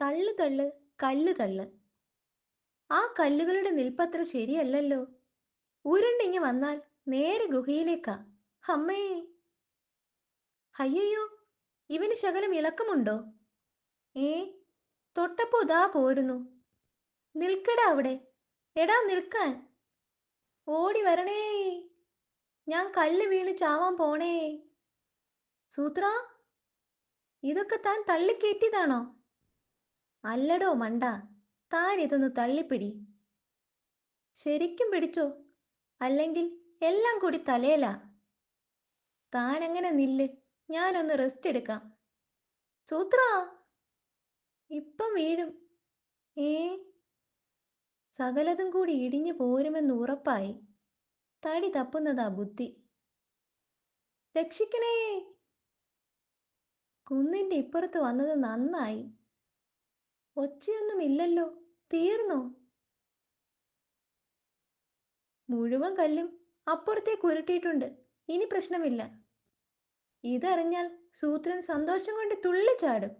തള്ളു തള്ള് കല്ല് തള്ള്. ആ കല്ലുകളുടെ നിൽപ്പത്ര ശരിയല്ലല്ലോ. ഉരുണ്ടിങ്ങി വന്നാൽ നേരെ ഗുഹയിലേക്കാ. അമ്മേ അയ്യയ്യോ ഇവന് ശകലം ഇളക്കമുണ്ടോ? ഏ തൊട്ടപ്പോ ദാ പോരുന്നു. നിൽക്കടാ അവിടെ. എടാ നിൽക്കാൻ. ഓടി വരണേ. ഞാൻ കല്ല് വീണ് ചാവാൻ പോണേ. സൂത്ര ഇതൊക്കെ താൻ തള്ളിക്കയറ്റിയതാണോ അല്ലടോ മണ്ട താൻ ഇതൊന്ന് തള്ളിപ്പിടി. ശരിക്കും പിടിച്ചോ? അല്ലെങ്കിൽ എല്ലാം കൂടി തലേല താൻ അങ്ങനെ നില്ല് ഞാനൊന്ന് റെസ്റ്റ് എടുക്കാം. സൂത്ര? ഇപ്പം വീഴും. ഏ? സകലതും കൂടി ഇടിഞ്ഞു പോരുമെന്ന് ഉറപ്പായി. തടി തപ്പുന്നതാ ബുദ്ധി. രക്ഷിക്കണേ! കുന്നിന്റെ ഇപ്പുറത്ത് വന്നത് നന്നായി. ഒച്ചയൊന്നും ഇല്ലല്ലോ. തീർന്നോ? മുഴുവൻ കല്ലും അപ്പുറത്തേക്ക് ഉരുട്ടിയിട്ടുണ്ട്. ഇനി പ്രശ്നമില്ല. ഇതറിഞ്ഞാൽ സൂത്രൻ സന്തോഷം കൊണ്ട് തുള്ളിച്ചാടും.